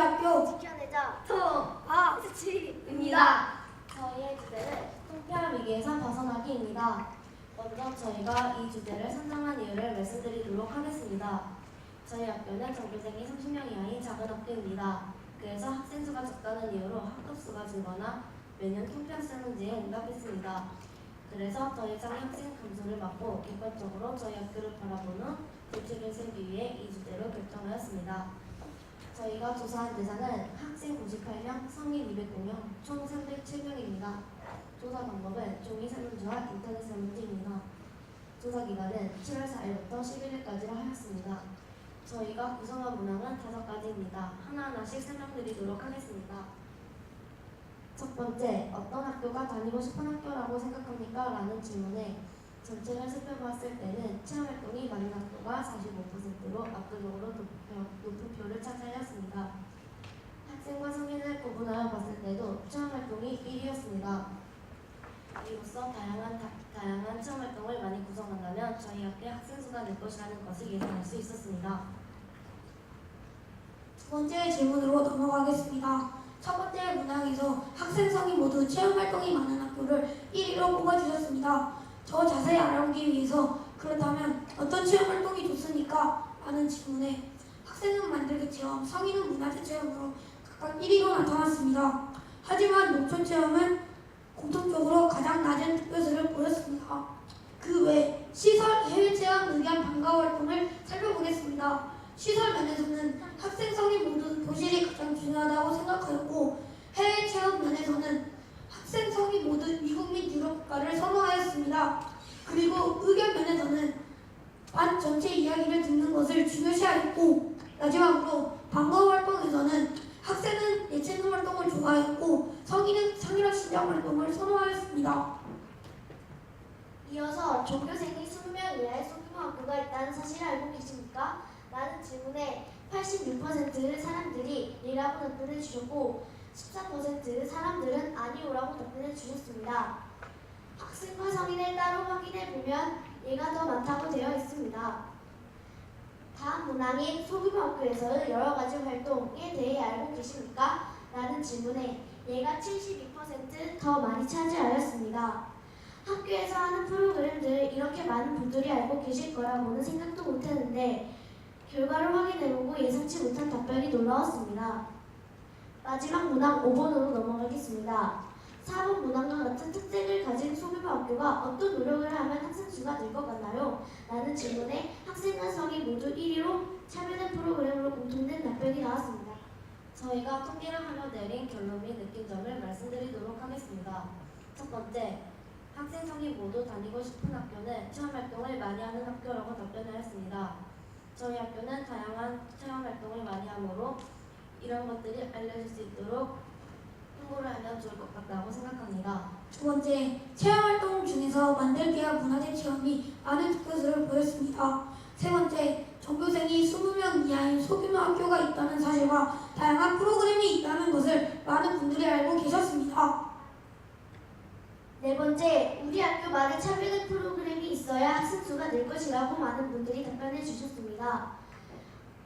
학교 지켜내자 터아지입니다 저희의 주제는 통폐합 위기에서 벗어나기입니다. 먼저 저희가 이 주제를 선정한 이유를 말씀드리도록 하겠습니다. 저희 학교는 전교생이 30명 이하인 작은 학교입니다. 그래서 학생 수가 적다는 이유로 학급 수가 줄거나 매년 통폐합 쓰는지에 응답했습니다. 그래서 더 이상 학생 감소를 막고 객관적으로 저희 학교를 바라보는 대책을 세기 위해 이 주제로 결정하였습니다. 저희가 조사한 대상은 학생 98명, 성인 200명, 총 307명입니다. 조사 방법은 종이 설문지와 인터넷 설문지입니다. 조사 기간은 7월 4일부터 11일까지로 하였습니다. 저희가 구성한 문항은 다섯 가지입니다. 하나하나씩 설명드리도록 하겠습니다. 첫 번째, 어떤 학교가 다니고 싶은 학교라고 생각합니까? 라는 질문에 전체를 살펴봤을 때는 체험 활동이 많은 학교가 45%로 압도적으로 높은 높은 표를 차지하였습니다. 학생과 성인을 구분하여 봤을 때도 체험 활동이 1위였습니다. 이로써 다양한, 다, 다양한 체험 활동을 많이 구성한다면 저희 학교의 학생 수가 늘 것이라는 것을 예상할 수 있었습니다. 두 번째 질문으로 넘어가겠습니다. 첫 번째 문항에서 학생성이 모두 체험 활동이 많은 학교를 1위로 뽑아주셨습니다. 더 자세히 알아보기 위해서 그렇다면 어떤 체험 활동이 좋습니까? 라는 질문에 학생은 만들기 체험, 성인은 문화재 체험으로 각각 1위로 나타났습니다. 하지만 농촌 체험은 공통적으로 가장 낮은 득표수를 보였습니다. 그 외 시설, 해외 체험, 의견 방과 활동을 살펴보겠습니다. 시설 면에서는 학생성이 모두 교실이 가장 중요하다고 생각하였고 해외 체험 면에서는 미국 및 유럽 국가를 선호하였습니다. 그리고 의견 면에서는 반 전체 이야기를 듣는 것을 중요시하였고 마지막으로 방과 활동에서는 학생은 예체능 활동을 좋아했고 성인은 창의력 실력 활동을 선호하였습니다. 이어서 종교생이 20명 이하의 소규모 학교가 있다는 사실을 알고 계십니까? 라는 질문에 86% 사람들이 이라고 답변해 주셨고 14% 사람들은 아니오라고 답변해 주셨습니다. 학생과 성인을 따로 확인해 보면 얘가 더 많다고 되어 있습니다. 다음 문항인 소규모 학교에서의 여러 가지 활동에 대해 알고 계십니까? 라는 질문에 얘가 72%더 많이 차지하였습니다. 학교에서 하는 프로그램들을 이렇게 많은 분들이 알고 계실 거라고는 생각도 못했는데 결과를 확인해보고 예상치 못한 답변이 놀라웠습니다. 마지막 문항 5번으로 넘어가겠습니다. 4번 문항과 같은 특징을 가진 소규모 학교가 어떤 노력을 하면 학생 수가 늘 것 같나요? 라는 질문에 학생과 성이 모두 1위로 참여된 프로그램으로 공통된 답변이 나왔습니다. 저희가 통계를 하며 내린 결론 및 느낀 점을 말씀드리도록 하겠습니다. 첫 번째, 학생성이 모두 다니고 싶은 학교는 체험 활동을 많이 하는 학교라고 답변하였습니다. 저희 학교는 다양한 체험 활동을 많이 하므로 이런 것들이 알려질 수 있도록 홍보를 하면 좋을 것 같다고 생각합니다. 두 번째, 체험 활동 중에서 만들기와 문화재 체험이 많은 득표수를 보였습니다. 세 번째, 전교생이 20명 이하인 소규모 학교가 있다는 사실과 다양한 프로그램이 있다는 것을 많은 분들이 알고 계셨습니다. 네 번째, 우리 학교 말에 차별된 프로그램이 있어야 학생 수가 늘 것이라고 많은 분들이 답변해 주셨습니다.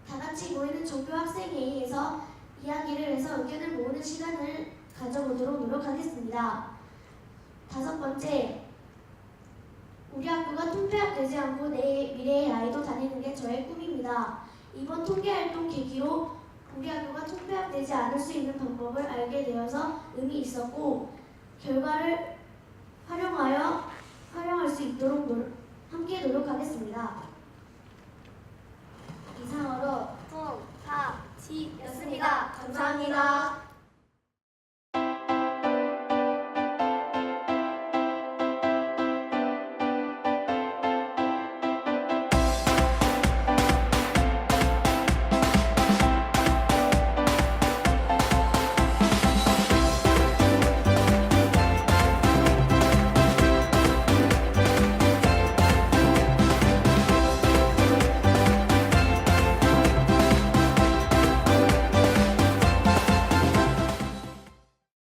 다 같이 모이는 종교 학생회의에서 이야기를 해서 의견을 모으는 시간을 가져보도록 노력하겠습니다. 다섯 번째, 우리 학교가 통폐합되지 않고 내 미래의 아이도 다니는 게 저의 꿈입니다. 이번 통계 활동 계기로 우리 학교가 통폐합되지 않을 수 있는 방법을 알게 되어서 의미 있었고 결과를 활용하여 활용할 수 있도록 노, 함께 노력하겠습니다.